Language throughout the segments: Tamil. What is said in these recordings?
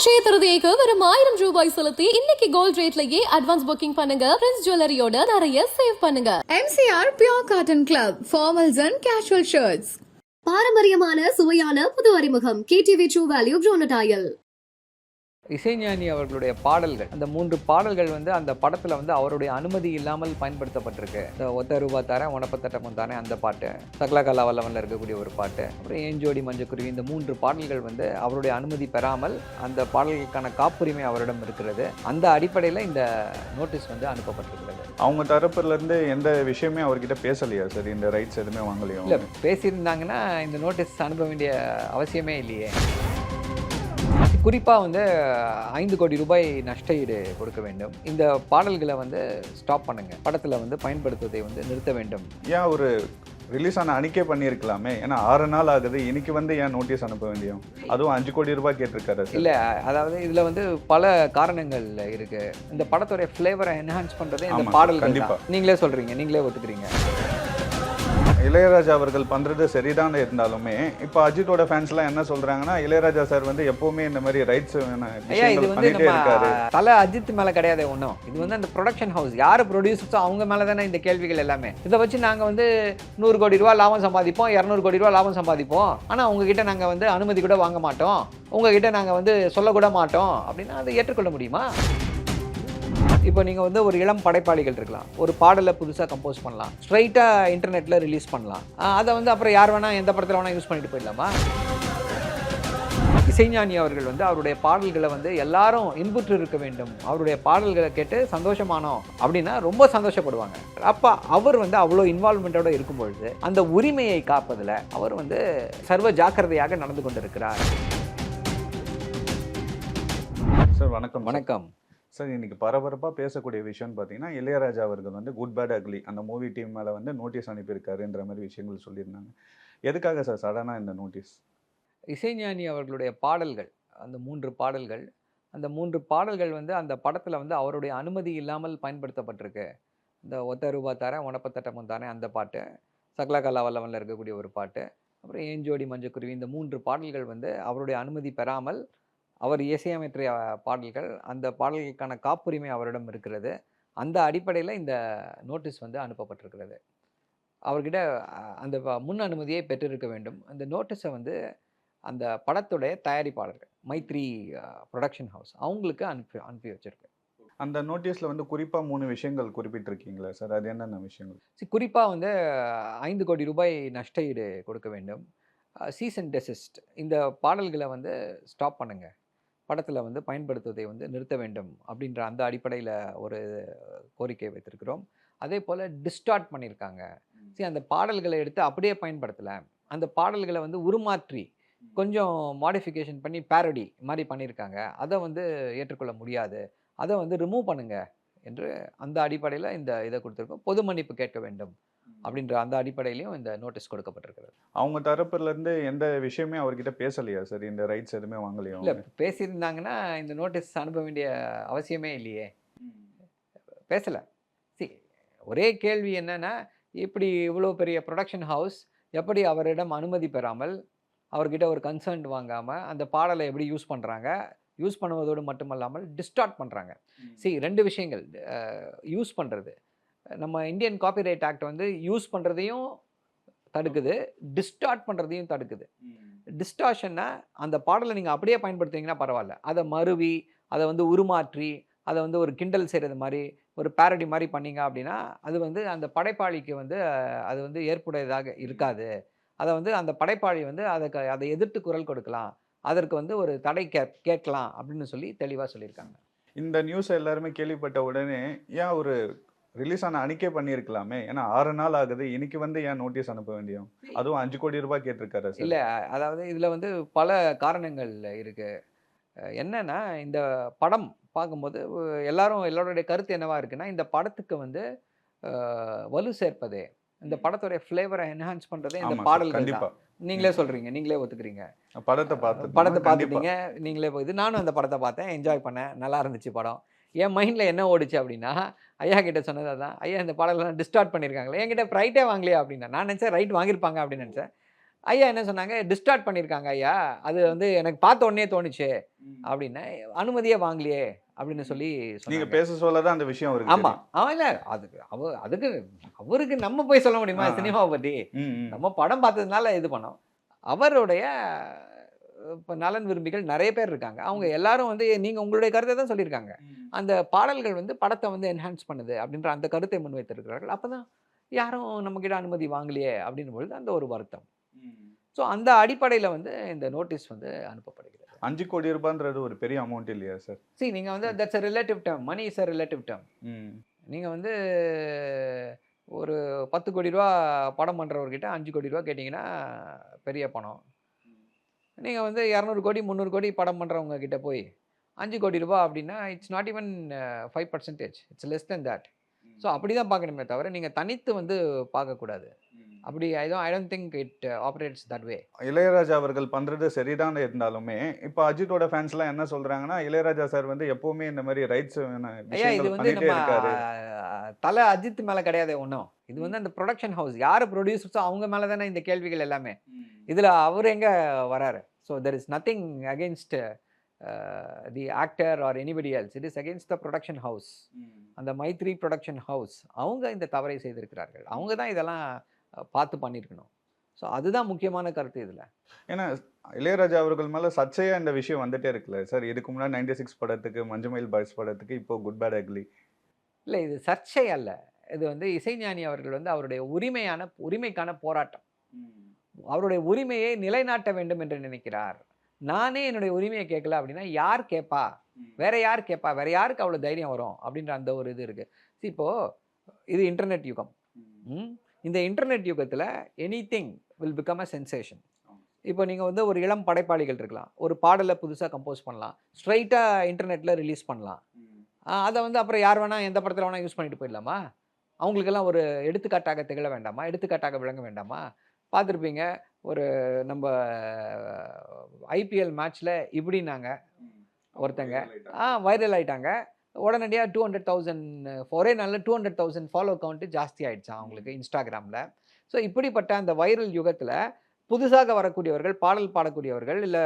அக்ஷய திருதியைக்கு வெறும் ஆயிரம் ரூபாய் செலுத்தி இன்னைக்கு கோல்ட் ரேட்லயே அட்வான்ஸ் புக்கிங் பண்ணுங்க. பிரின்ஸ் ஜுவல்லரியோட நிறைய சேவ் பண்ணுங்க. MCR Pure Cotton Club, formals and casual shirts. பாரம்பரியமான சுவையான புது அறிமுகம். கேடிவி ட்ரூ வேல்யூ ப்ரோனடாயல் இசைஞானி அவர்களுடைய பாடல்கள் அந்த மூன்று பாடல்கள் வந்து அந்த படத்தில் வந்து அவருடைய அனுமதி இல்லாமல் பயன்படுத்தப்பட்டிருக்கு. இந்த ஒத்த ரூபா தரேன் உனப்பத்தட்டமும் தானே அந்த பாட்டு. சகல கலாவல்லவனில் இருக்கக்கூடிய ஒரு பாட்டு. அப்புறம் ஏஞ்சோடி மஞ்சக்குருவி இந்த மூன்று பாடல்கள் வந்து அவருடைய அனுமதி பெறாமல் அந்த பாடல்களுக்கான காப்புரிமை அவரிடம் இருக்கிறது. அந்த அடிப்படையில் இந்த நோட்டீஸ் வந்து அனுப்பப்பட்டிருக்கிறது. அவங்க தரப்புல இருந்து எந்த விஷயமே அவர்கிட்ட பேசலையா? சார் இந்த ரைட்ஸ் எதுவுமே வாங்கலையோ? இல்லை பேசியிருந்தாங்கன்னா இந்த நோட்டீஸ் அனுப்ப வேண்டிய அவசியமே இல்லையே. குறிப்பாக வந்து ஐந்து கோடி ரூபாய் நஷ்ட ஈடு கொடுக்க வேண்டும். இந்த பாடல்களை வந்து ஸ்டாப் பண்ணுங்க. படத்தில் வந்து பயன்படுத்துவதை வந்து நிறுத்த வேண்டும். ஏன் ஒரு ரிலீஸ் ஆன அன்னைக்கே பண்ணியிருக்கலாமே? ஏன்னா ஆறு நாள் ஆகுது. இன்னைக்கு வந்து ஏன் நோட்டீஸ் அனுப்ப வேண்டியும் அதுவும் அஞ்சு கோடி ரூபாய் கேட்டிருக்காரு இல்லை அதாவது இதில் வந்து பல காரணங்கள் இருக்கு. இந்த படத்துடைய ஃப்ளேவரை என்ஹான்ஸ் பண்ணுறதே இந்த ஆமா, பாடல்கள் கண்டிப்பா. தான். நீங்களே சொல்கிறீங்க நீங்களே ஒத்துக்கிறீங்க. இளையராஜா அவர்கள் பண்றது சரிதான் இருந்தாலுமே இப்போ அஜித்தோட ஃபேன்ஸ்லாம் என்ன சொல்றாங்கன்னா இளையராஜா சார் வந்து எப்பவுமே இந்த மாதிரி ரைட்ஸ் இது வந்து நம்ம தலை அஜித் மேல கிடையாது ஒன்றும் இது வந்து அந்த ப்ரொடக்ஷன் ஹவுஸ் யார் ப்ரொடியூசர்ஸோ அவங்க மேல தானே இந்த கேள்விகள் எல்லாமே. இதை வச்சு நாங்க வந்து நூறு கோடி ரூபா லாபம் சம்பாதிப்போம் இரநூறு கோடி ரூபா லாபம் சம்பாதிப்போம். ஆனா உங்ககிட்ட நாங்க வந்து அனுமதி கூட வாங்க மாட்டோம். உங்ககிட்ட நாங்க வந்து சொல்லக்கூட மாட்டோம். அப்படின்னா அதை ஏற்றுக்கொள்ள முடியுமா? இப்போ நீங்கள் வந்து ஒரு இளம் படைப்பாளிகள் இருக்கலாம். ஒரு பாடலை புதுசாக கம்போஸ் பண்ணலாம். ஸ்ட்ரைட்டாக இன்டர்நெட்டில் ரிலீஸ் பண்ணலாம். அதை வந்து அப்புறம் யார் வேணால் எந்த படத்தில் வேணால் யூஸ் பண்ணிட்டு போயிடலாமா? இசைஞானி அவர்கள் வந்து அவருடைய பாடல்களை வந்து எல்லாரும் இன்புற்று இருக்க வேண்டும். அவருடைய பாடல்களை கேட்டு சந்தோஷமானோம் அப்படின்னா ரொம்ப சந்தோஷப்படுவாங்க. அப்போ அவர் வந்து அவ்வளோ இன்வால்மெண்ட்டோட இருக்கும் பொழுது அந்த உரிமையை காப்பதில் அவர் வந்து சர்வ ஜாக்கிரதையாக நடந்து கொண்டிருக்கிறார். சார் வணக்கம். வணக்கம். சார் இன்றைக்கி பரபரப்பாக பேசக்கூடிய விஷயம்னு பார்த்தீங்கன்னா இளையராஜா அவர்கள் வந்து குட் பேட் அக்லி அந்த மூவி டீம் மேலே வந்து நோட்டீஸ் அனுப்பியிருக்காருன்ற மாதிரி விஷயங்கள் சொல்லியிருந்தாங்க. எதுக்காக சார் சடனாக இந்த நோட்டீஸ் இசைஞானி அவர்களுடைய பாடல்கள் அந்த மூன்று பாடல்கள் அந்த மூன்று பாடல்கள் வந்து அந்த படத்தில் வந்து அவருடைய அனுமதி இல்லாமல் பயன்படுத்தப்பட்டிருக்கு. இந்த ஒத்த ரூபா தரேன் உனப்பத்தட்டமும் தானே அந்த பாட்டு சகல வல்லவனில் இருக்கக்கூடிய ஒரு பாட்டு அப்புறம் ஏஞ்சோடி மஞ்சக்குருவி இந்த மூன்று பாடல்கள் வந்து அவருடைய அனுமதி பெறாமல் அவர் இசையமைற்ற பாடல்கள் அந்த பாடல்களுக்கான காப்புரிமை அவரிடம் இருக்கிறது. அந்த அடிப்படையில் இந்த நோட்டீஸ் வந்து அனுப்பப்பட்டிருக்கிறது. அவர்கிட்ட அந்த முன் அனுமதியை பெற்றிருக்க வேண்டும். அந்த நோட்டீஸை வந்து அந்த படத்துடைய தயாரிப்பாளர்கள் மைத்ரி ப்ரொடக்ஷன் ஹவுஸ் அவங்களுக்கு அனுப்பி அனுப்பி வச்சிருக்கு. அந்த நோட்டீஸில் வந்து குறிப்பாக மூணு விஷயங்கள் குறிப்பிட்டிருக்கீங்களா சார்? அது என்னென்ன விஷயங்கள்? சி குறிப்பாக வந்து ஐந்து கோடி ரூபாய் நஷ்ட ஈடு கொடுக்க வேண்டும். சீசன் டெசிஸ்ட் இந்த பாடல்களை வந்து ஸ்டாப் பண்ணுங்க. படத்தில் வந்து பயன்படுத்துவதை வந்து நிறுத்த வேண்டும் அப்படின்ற அந்த அடிப்படையில் ஒரு கோரிக்கை வைத்திருக்கிறோம். அதே போல் டிஸ்டார்ட் பண்ணியிருக்காங்க சரி அந்த பாடல்களை எடுத்து அப்படியே பயன்படுத்தலை. அந்த பாடல்களை வந்து உருமாற்றி கொஞ்சம் மாடிஃபிகேஷன் பண்ணி பேரடி மாதிரி பண்ணியிருக்காங்க அதை வந்து ஏற்றுக்கொள்ள முடியாது. அதை வந்து ரிமூவ் பண்ணுங்க என்று அந்த அடிப்படையில் இந்த இதை கொடுத்துருக்கோம். பொது மன்னிப்பு கேட்க வேண்டும். அப்படின்ற அந்த அடிப்படையிலையும் இந்த நோட்டீஸ் கொடுக்கப்பட்டிருக்கிறது. அவங்க தரப்புல இருந்து எந்த விஷயமே அவர்கிட்ட பேசலையா? சார் இந்த ரைட்ஸ் எதுவுமே வாங்கலையோ இல்லை பேசியிருந்தாங்கன்னா இந்த நோட்டீஸ் அனுப்ப வேண்டிய அவசியமே இல்லையே. பேசலை. சி ஒரே கேள்வி என்னன்னா இப்படி இவ்வளோ பெரிய ப்ரொடக்ஷன் ஹவுஸ் எப்படி அவரிடம் அனுமதி பெறாமல் அவர்கிட்ட ஒரு கன்சர்ன் வாங்காமல் அந்த பாடலை எப்படி யூஸ் பண்ணுறாங்க யூஸ் பண்ணுவதோடு மட்டுமல்லாமல் டிஸ்டார்ட் பண்ணுறாங்க see ரெண்டு விஷயங்கள் யூஸ் பண்ணுறது நம்ம இந்தியன் காப்பிரைட் ஆக்ட் வந்து யூஸ் பண்ணுறதையும் தடுக்குது டிஸ்டார்ட் பண்ணுறதையும் தடுக்குது. டிஸ்டார்ஷன்னா அந்த பாடலை நீங்கள் அப்படியே பயன்படுத்துவீங்கன்னா பரவாயில்ல. அதை மருவி அதை வந்து உருமாற்றி அதை வந்து ஒரு கிண்டல் செய்கிறது மாதிரி ஒரு பேரடி மாதிரி பண்ணீங்க அப்படின்னா அது வந்து அந்த படைப்பாளிக்கு வந்து அது வந்து ஏற்புடையதாக இருக்காது. அதை வந்து அந்த படைப்பாளி வந்து அதுக்கு அதை எதிர்த்து குரல் கொடுக்கலாம். அதற்கு வந்து ஒரு தடை கே கேட்கலாம் அப்படின்னு சொல்லி தெளிவாக சொல்லியிருக்காங்க. இந்த நியூஸ் எல்லாருமே கேள்விப்பட்ட உடனே ஏன் ஒரு ரிலீஸ் ஆன அன்னைக்கே பண்ணியிருக்கலாமே. ஏன்னா ஆறு நாள் ஆகுது. இன்னைக்கு வந்து ஏன் நோட்டீஸ் அனுப்ப வேண்டியும்? அதுவும் அஞ்சு கோடி ரூபாய் கேட்டிருக்காரு இல்லை அதாவது இதில் வந்து பல காரணங்கள் இருக்கு. என்னன்னா இந்த படம் பார்க்கும்போது எல்லாரும் எல்லாருடைய கருத்து என்னவா இருக்குன்னா இந்த படத்துக்கு வந்து வலு சேர்ப்பதே. இந்த படத்துடைய ஃப்ளேவரை என்ஹான்ஸ் பண்ணுறதே இந்த பாடல்கள் கண்டிப்பா. தான். நீங்களே சொல்றீங்க நீங்களே ஒத்துக்கிறீங்க. படத்தை பார்த்து படத்தை பார்த்துட்டீங்க நீங்களே போய் நானும் அந்த படத்தை பார்த்தேன் என்ஜாய் பண்ணேன் நல்லா இருந்துச்சு படம். என் மைண்டில் என்ன ஓடுச்சு அப்படின்னா ஐயா கிட்ட சொன்னது அதான் ஐயா இந்த பாடலாம் டிஸ்டார்ட் பண்ணியிருக்காங்களே என்கிட்ட ரைட்டே வாங்கலையா? அப்படின்னா நான் நினச்சேன் ரைட் வாங்கியிருப்பாங்க அப்படின்னு நினச்சேன். ஐயா என்ன சொன்னாங்க டிஸ்டார்ட் பண்ணியிருக்காங்க ஐயா அது வந்து எனக்கு பார்த்த உடனே தோணுச்சு அப்படின்னு அனுமதியே வாங்கலையே அப்படின்னு சொல்லி நீங்க. பேச சொல்லதான் அந்த விஷயம் அவருக்கு ஆமா. அவன் இல்ல அதுக்கு அவ அதுக்கு அவருக்கு நம்ம போய் சொல்ல முடியுமா ஆ. சினிமாவை பத்தி? தெரியும். ம், ம். நம்ம படம் பார்த்ததுனால இது பண்ணோம். அவருடைய இப்போ நலன் விரும்பிகள் நிறைய பேர் இருக்காங்க. அவங்க எல்லாரும் வந்து நீங்க உங்களுடைய கருத்தை தான் சொல்லியிருக்காங்க. அந்த பாடல்கள் வந்து படத்தை வந்து என்ஹான்ஸ் பண்ணுது அப்படின்ற அந்த கருத்தை முன்வைத்திருக்கிறார்கள். அப்பதான் யாரும் நம்மக்கிட்ட அனுமதி வாங்கலையே அப்படின்னும் பொழுது அந்த ஒரு வருத்தம். ஸோ அந்த அடிப்படையில் வந்து இந்த நோட்டீஸ் வந்து அனுப்பப்படுகிறது. அஞ்சு கோடி ரூபான்றது ஒரு பெரிய அமௌண்ட் இல்லையா சார் சரி நீங்கள் வந்து that's relative term money is a relative term hmm. நீங்கள் வந்து ஒரு பத்து கோடி ரூபா படம் பண்ணுறவர்கிட்ட அஞ்சு கோடி ரூபா கேட்டிங்கன்னா பெரிய பணம். நீங்கள் வந்து இரநூறு கோடி முந்நூறு கோடி படம் பண்ணுறவங்க கிட்ட போய் அஞ்சு கோடி ரூபா அப்படின்னா it's not even five percentage it's less than that so அப்படி தான் பார்க்கணுமே தவிர நீங்கள் தனித்து வந்து பார்க்கக்கூடாது. அப்படி I don't I don't think it operates that way Ilaiyaraaja அவர்கள் பண்றது சரிதான் இருந்தாலுமே இப்போ அஜித்தோட ஃபேன்ஸ்லாம் என்ன சொல்றாங்கன்னா இளையராஜா சார் வந்து எப்பவுமே இந்த மாதிரி ரைட்ஸ் ஐயா இது வந்து நம்ம தலை அஜித் மேலே கிடையாது ஒன்றும் இது வந்து அந்த ப்ரொடக்ஷன் ஹவுஸ் யார் ப்ரொடியூசர்ஸோ அவங்க மேலே தானே இந்த கேள்விகள் எல்லாமே. இதில் அவர் எங்கே வராரு? So there is nothing against the actor or anybody else it is against the production house அந்த மைத்ரி ப்ரொடக்ஷன் ஹவுஸ் அவங்க இந்த தவறை செய்திருக்கிறார்கள். அவங்க தான் இதெல்லாம் அஹ், பார்த்து பண்ணியிருக்கணும். ஸோ அதுதான் முக்கியமான கருத்து இதில். ஏன்னா இளையராஜா அவர்கள் மேல சர்ச்சையா இந்த விஷயம் வந்துட்டே இருக்குல்ல. சார் இதுக்கு முன்னாடி நைன்டி சிக்ஸ் படத்துக்கு மஞ்சுமயில் பாய்ஸ் படத்துக்கு இப்போ குட் பேட் அக்லி. இல்லை இது சர்ச்சை அல்ல. இது வந்து இசைஞானி அவர்கள் வந்து அவருடைய உரிமையான உரிமைக்கான போராட்டம். அவருடைய உரிமையை நிலைநாட்ட வேண்டும் என்று நினைக்கிறார். நானே என்னுடைய உரிமையை கேட்கல அப்படின்னா யார் கேட்பா வேற யார் கேட்பா வேற யாருக்கு அவ்வளோ தைரியம் வரும்? அப்படின்ற அந்த ஒரு இது இருக்கு. See, இப்போ இது இன்டர்நெட் யுகம்? இந்த இன்டர்நெட் யுகத்தில் anything will become a sensation இப்போ நீங்கள் வந்து ஒரு இளம் படைப்பாளிகள் இருக்கலாம். ஒரு பாடலை புதுசாக கம்போஸ் பண்ணலாம். ஸ்ட்ரைட்டாக இன்டர்நெட்டில் ரிலீஸ் பண்ணலாம். அதை வந்து அப்புறம் யார் வேணால் எந்த படத்தில் வேணால் யூஸ் பண்ணிட்டு போயிடலாமா? அவங்களுக்கெல்லாம் ஒரு எடுத்துக்காட்டாக திகழ வேண்டாமா? எடுத்துக்காட்டாக விளங்க வேண்டாமா? பார்த்துருப்பீங்க. ஒரு நம்ம ஐபிஎல் மேட்ச்சில் இப்படின்னாங்க. ஒருத்தங்க. ஆ வைரல் ஆயிட்டாங்க. உடனடியாக டூ ஹண்ட்ரட் தௌசண்ட் ஒரே நாளில் two hundred thousand follow count ஜாஸ்தி ஆயிடுச்சான் அவங்களுக்கு இன்ஸ்டாகிராமில் ஸோ இப்படிப்பட்ட அந்த வைரல் யுகத்தில் புதுசாக வரக்கூடியவர்கள் பாடல் பாடக்கூடியவர்கள் இல்லை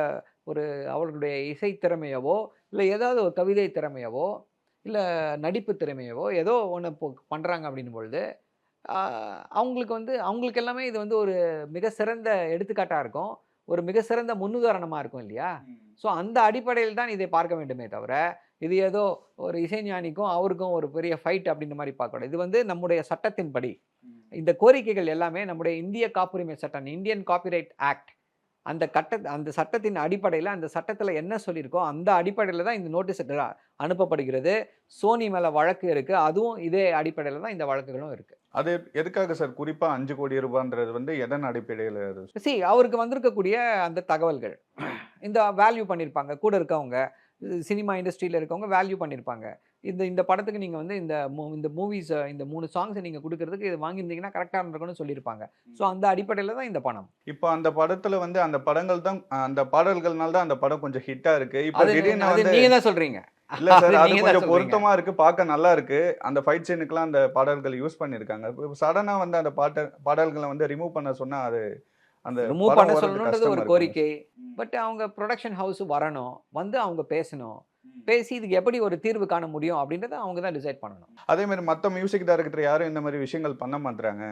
ஒரு அவர்களுடைய இசை திறமையவோ இல்லை ஏதாவது ஒரு கவிதை திறமையவோ இல்லை நடிப்பு திறமையவோ ஏதோ ஒன்று பண்ணுறாங்க அப்படின்னும் பொழுது அவங்களுக்கு வந்து அவங்களுக்கு எல்லாமே இது வந்து ஒரு மிக சிறந்த எடுத்துக்காட்டாக இருக்கும். ஒரு மிக சிறந்த முன்னுதாரணமாக இருக்கும் இல்லையா? ஸோ அந்த அடிப்படையில் தான் இதை பார்க்க வேண்டுமே தவிர இது ஏதோ ஒரு இசைஞானிக்கும் அவருக்கும் ஒரு பெரிய ஃபைட் அப்படின்ற மாதிரி பார்க்கக்கூடாது இது வந்து நம்முடைய சட்டத்தின்படி. இந்த கோரிக்கைகள் எல்லாமே நம்முடைய இந்திய காப்புரிமை சட்டம் இந்தியன் காப்பிரைட் ஆக்ட் அந்த கட்ட அந்த சட்டத்தின் அடிப்படையில் அந்த சட்டத்தில் என்ன சொல்லியிருக்கோ அந்த அடிப்படையில் தான் இந்த நோட்டீஸ் அனுப்பப்படுகிறது. சோனி மேலே வழக்கு இருக்குது அதுவும் இதே அடிப்படையில் தான் இந்த வழக்குகளும் இருக்குது அது எதுக்காக சார்? குறிப்பா அஞ்சு கோடி ரூபான்றது வந்து எதன் அடிப்படையில் சி அவருக்கு வந்திருக்கக்கூடிய அந்த தகவல்கள் இந்த வேல்யூ பண்ணியிருப்பாங்க கூட இருக்கவங்க சினிமா இண்டஸ்ட்ரியில் இருக்கவங்க வேல்யூ பண்ணியிருப்பாங்க இந்த இந்த படத்துக்கு நீங்கள் வந்து இந்த மூ- இந்த மூவிஸ் இந்த மூணு சாங்ஸை நீங்கள் கொடுக்கறதுக்கு இது வாங்கியிருந்தீங்கன்னா கரெக்டாக இருந்திருக்கும்னு சொல்லியிருப்பாங்க. ஸோ அந்த அடிப்படையில் தான் இந்த பணம் இப்போ அந்த படத்துல வந்து அந்த படங்கள் தான் அந்த பாடல்கள்னால தான் அந்த படம் கொஞ்சம் ஹிட்டா இருக்கு. இப்போ நீங்கள் தான் சொல்கிறீங்க இல்ல சார் அது கொஞ்சம். பொருத்தமா இருக்கு பார்க்க நல்லா இருக்கு. அந்த ஃபைட் சீனுக்குலாம் அந்த பாடல்கள் யூஸ் பண்ணிருக்காங்க சடனா வந்து அந்த பாட்ட பாடல்களை வந்து ரிமூவ் பண்ண சொன்னா அது அந்த ரிமூவ் பண்ண சொல்லணுன்றது ஒரு. கோரிக்கை. பட் அவங்க ப்ரொடக்ஷன் ஹவுஸ் வரணும் வந்து அவங்க பேசணும். பேசி இதுக்கு எப்படி ஒரு தீர்வு காண முடியும் அப்படின்றத அவங்க தான் டிசைட் பண்ணணும். அதே மாதிரி மத்த மியூசிக் டைரக்டர் யாரும் இந்த மாதிரி விஷயங்கள் பண்ண மாட்டாங்க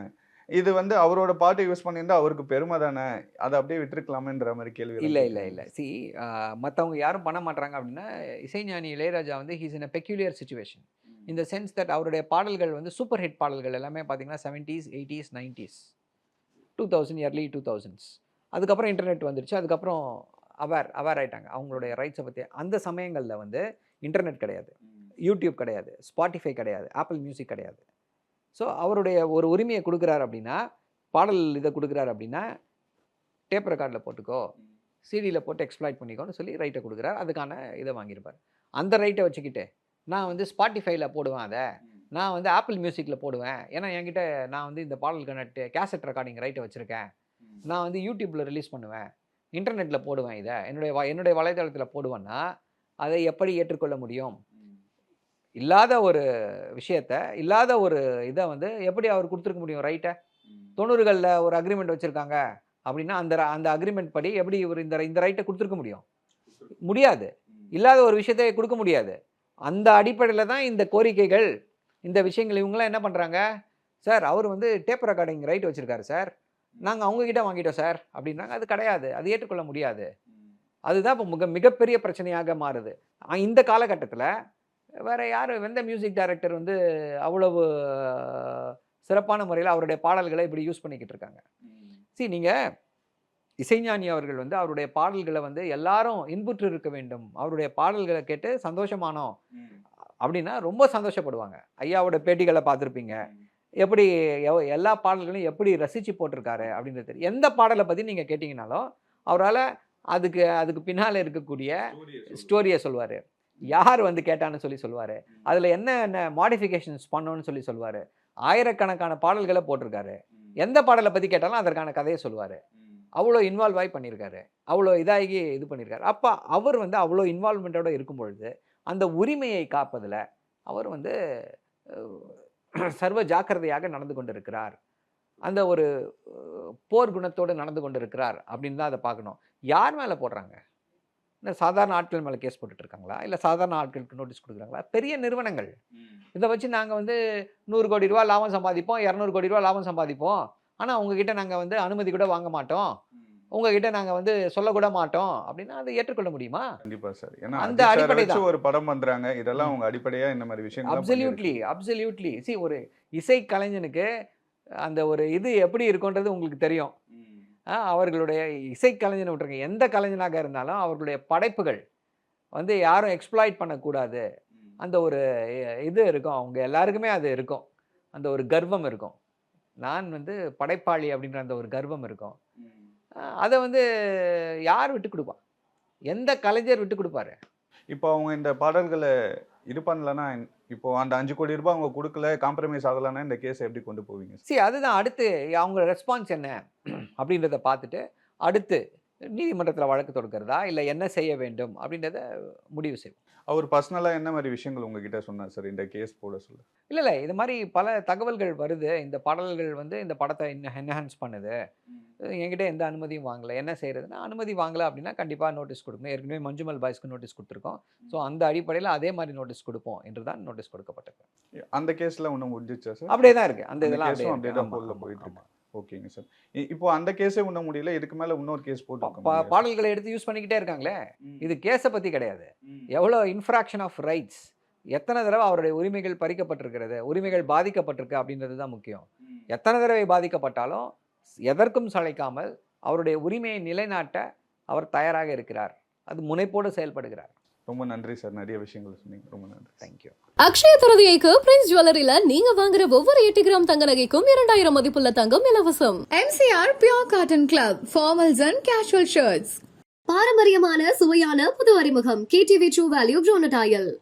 இது வந்து அவரோட பாட்டு யூஸ் பண்ணியிருந்தா அவருக்கு பெருமை தானே? அதை அப்படியே விட்டுருக்கலாமேன்ற மாதிரி கேள்வி இல்லை இல்லை இல்லை. சி மற்றவங்க யாரும் பண்ண மாட்டாங்க அப்படின்னா இசைஞானி இளையராஜா வந்து he's in a peculiar situation இந்த சென்ஸ் தட் அவருடைய பாடல்கள் வந்து சூப்பர் ஹிட் பாடல்கள் எல்லாமே பார்த்தீங்கன்னா seventies eighties nineties two thousand early two thousands அதுக்கப்புறம் இன்டர்நெட் வந்துருச்சு. அதுக்கப்புறம் அவேர் அவேர் ஆயிட்டாங்க. அவங்களுடைய ரைட்ஸை பற்றி அந்த சமயங்களில் வந்து இன்டர்நெட் கிடையாது. யூடியூப் கிடையாது. ஸ்பாட்டிஃபை கிடையாது. ஆப்பிள் மியூசிக் கிடையாது. ஸோ அவருடைய ஒரு உரிமையை கொடுக்குறாரு அப்படின்னா பாடல் இதை கொடுக்குறாரு அப்படின்னா டேப் ரெக்கார்டில் போட்டுக்கோ சிடியில் போட்டு எக்ஸ்ப்ளாய்ட் பண்ணிக்கோன்னு சொல்லி ரைட்டை கொடுக்குறாரு. அதுக்கான இதை வாங்கியிருப்பார். அந்த ரைட்டை வச்சுக்கிட்டு நான் வந்து ஸ்பாட்டிஃபைல போடுவேன் அதை. நான் வந்து ஆப்பிள் மியூசிக்கில் போடுவேன். ஏன்னா என்கிட்ட நான் வந்து இந்த பாடலுக்கான கேசட் ரெக்கார்டிங் ரைட்டை வச்சுருக்கேன். நான் வந்து யூடியூப்பில் ரிலீஸ் பண்ணுவேன். இன்டர்நெட்டில் போடுவேன் இதை. என்னுடைய வா என்னுடைய வலைதளத்தில் போடுவேன்னா அதை எப்படி ஏற்றுக்கொள்ள முடியும்? இல்லாத ஒரு விஷயத்த இல்லாத ஒரு இதை வந்து எப்படி அவர் கொடுத்துருக்க முடியும்? ரைட்டை தொண்ணூறுகளில் ஒரு அக்ரிமெண்ட் வச்சுருக்காங்க அப்படின்னா அந்த அந்த அக்ரிமெண்ட் படி எப்படி இவர் இந்த இந்த ரைட்டை கொடுத்துருக்க முடியும்? முடியாது. இல்லாத ஒரு விஷயத்தை கொடுக்க முடியாது. அந்த அடிப்படையில் தான் இந்த கோரிக்கைகள் இந்த விஷயங்கள் இவங்களாம் என்ன பண்ணுறாங்க சார் அவர் வந்து டேப் ரெக்கார்டிங் ரைட் வச்சுருக்காரு சார். நாங்கள் அவங்கக்கிட்ட வாங்கிட்டோம் சார். அப்படின்றாங்க அது கிடையாது. அது ஏற்றுக்கொள்ள முடியாது. அதுதான் இப்போ மிக மிகப்பெரிய பிரச்சனையாக மாறுது. இந்த காலகட்டத்தில் வேற யார் எந்த மியூசிக் டைரக்டர் வந்து அவ்வளவு சிறப்பான முறையில் அவருடைய பாடல்களை இப்படி யூஸ் பண்ணிக்கிட்டு இருக்காங்க. see நீங்கள் இசைஞானி அவர்கள் வந்து அவருடைய பாடல்களை வந்து எல்லாரும் இன்புற்று இருக்க வேண்டும். அவருடைய பாடல்களை கேட்டு சந்தோஷமானோம். அப்படின்னா ரொம்ப சந்தோஷப்படுவாங்க. ஐயாவோட பேட்டிகளை பார்த்துருப்பீங்க. எப்படி எல்லா பாடல்களையும் எப்படி ரசித்து போட்டிருக்காரு அப்படின்றது தெரியும். எந்த பாடலை பற்றி நீங்கள் கேட்டிங்கனாலும் அவரால் அதுக்கு அதுக்கு பின்னால் இருக்கக்கூடிய ஸ்டோரியை சொல்லுவார். யார் வந்து கேட்டான்னு சொல்லி சொல்லுவார். அதில் என்ன என்ன மாடிஃபிகேஷன்ஸ் பண்ணோன்னு சொல்லி சொல்லுவார். ஆயிரக்கணக்கான பாடல்களை போட்டிருக்காரு. எந்த பாடலை பற்றி கேட்டாலும் அதற்கான கதையை சொல்லுவார். அவ்வளோ இன்வால்வ் ஆகி பண்ணியிருக்காரு. அவ்வளோ இதாகி இது பண்ணியிருக்காரு. அப்போ அவர் வந்து அவ்வளோ இன்வால்மெண்ட்டோட இருக்கும் பொழுது அந்த உரிமையை காப்பதில் அவர் வந்து சர்வ ஜாக்கிரதையாக நடந்து கொண்டிருக்கிறார். அந்த ஒரு போர் குணத்தோடு நடந்து கொண்டிருக்கிறார் அப்படின்னு தான் அதை பார்க்கணும். யார் மேலே போடுறாங்க? இந்த சாதாரண ஆட்கள் மேலே கேஸ் போட்டுட்டு இருக்காங்களா இல்லை சாதாரண ஆட்களுக்கு நோட்டீஸ் கொடுக்குறாங்களா? பெரிய நிறுவனங்கள். இதை வச்சு நாங்கள் வந்து நூறு கோடி ரூபா லாபம் சம்பாதிப்போம் இரநூறு கோடி ரூபா லாபம் சம்பாதிப்போம். ஆனால் உங்ககிட்ட நாங்கள் வந்து அனுமதி கூட வாங்க மாட்டோம். உங்ககிட்ட நாங்கள் வந்து சொல்லக்கூட மாட்டோம். அப்படின்னா அதை ஏற்றுக்கொள்ள முடியுமா? கண்டிப்பா சார். ஏன்னா அந்த அடிப்படை. ஒரு படம் பண்றாங்க. இதெல்லாம் அவங்க அடிப்படையா இந்த மாதிரி விஷயங்கள் அப்சல்யூட்லி அப்சல்யூட்லி சி ஒரு இசை கலைஞனுக்கு அந்த ஒரு இது எப்படி இருக்குன்றது உங்களுக்கு தெரியும். அவர்களுடைய இசை கலைஞனை விட்டுருங்க எந்த கலைஞனாக இருந்தாலும் அவர்களுடைய படைப்புகள் வந்து யாரும் எக்ஸ்ப்ளாய்ட் பண்ணக்கூடாது. அந்த ஒரு இது இருக்கும். அவங்க எல்லாருக்குமே அது இருக்கும். அந்த ஒரு கர்வம் இருக்கும். நான் வந்து படைப்பாளி அப்படின்ற அந்த ஒரு கர்வம் இருக்கும். அதை வந்து யார் விட்டு கொடுப்பா? எந்த கலைஞர் விட்டு கொடுப்பாரு? இப்போ அவங்க இந்த பாடல்களை இது பண்ணலன்னா இப்போ அந்த அஞ்சு கோடி ரூபாய் அவங்க கொடுக்கல காம்ப்ரமைஸ் ஆகலன்னா இந்த கேஸை எப்படி கொண்டு போவீங்க? சரி அதுதான். அடுத்து அவங்க ரெஸ்பான்ஸ் என்ன? அப்படின்றத பார்த்துட்டு அடுத்து நீதிமன்றத்தில் வழக்கு தொடுக்கிறதா? இல்லை என்ன செய்ய வேண்டும்? அப்படின்றத முடிவு செய்வோம். அவர் பர்சனலா என்ன மாதிரி விஷயங்கள் உங்ககிட்ட சொன்னார் சார் இந்த கேஸ் போட சொல்ல. இல்லை இல்லை. இது மாதிரி பல தகவல்கள் வருது. இந்த பாடல்கள் வந்து இந்த படத்தை என்ஹான்ஸ் பண்ணுது. என்கிட்ட எந்த அனுமதியும் வாங்கல. என்ன செய்யறதுன்னா அனுமதி வாங்கல அப்படின்னா கண்டிப்பாக நோட்டீஸ் கொடுக்கணும். ஏற்கனவே மஞ்சுமல் பாய்ஸ்க்கு நோட்டீஸ் கொடுத்துருக்கோம். ஸோ அந்த அடிப்படையில் அதே மாதிரி நோட்டீஸ் கொடுப்போம் என்று தான் நோட்டீஸ் கொடுக்கப்பட்டது அந்த கேஸ்ல ஒன்றும் முடிஞ்சிச்சா சார் அப்படியே தான் இருக்கு. அந்த இதெல்லாம் அப்படியே போயிட்டு ஓகேங்க சார். இப்போ அந்த கேஸே ஒன்றும் முடியல. இதுக்கு மேல இன்னொரு கேஸ் போட்டு பாடல்களை எடுத்து யூஸ் பண்ணிக்கிட்டே இருக்காங்களே? இது கேஸை பற்றி கிடையாது. எவ்வளோ இன்ஃப்ராக்ஷன் ஆஃப் ரைட்ஸ் எத்தனை தடவை அவருடைய உரிமைகள் பறிக்கப்பட்டிருக்கிறது? உரிமைகள் பாதிக்கப்பட்டிருக்கு அப்படின்றது தான் முக்கியம். எத்தனை தடவை பாதிக்கப்பட்டாலும் எதற்கும் சளைக்காமல் அவருடைய உரிமையை நிலைநாட்ட அவர் தயாராக இருக்கிறார். அது முனைப்போடு செயல்படுகிறார். ரொம்ப நன்றி சார். நிறைய விஷயங்கள் சொன்னீங்க. ரொம்ப நன்றி தேங்க்யூ அக்ஷய திருதியைக்கு பிரின்ஸ் ஜுவல்லரியில நீங்க வாங்குற ஒவ்வொரு எட்டு கிராம் தங்க நகைக்கும் இரண்டாயிரம் மதிப்புள்ள தங்கம் இலவசம். MCR Pure Cotton Club, formals and casual shirts. பாரம்பரியமான சுவையான புது அறிமுகம். KTV true value ப்ரோனடாயல்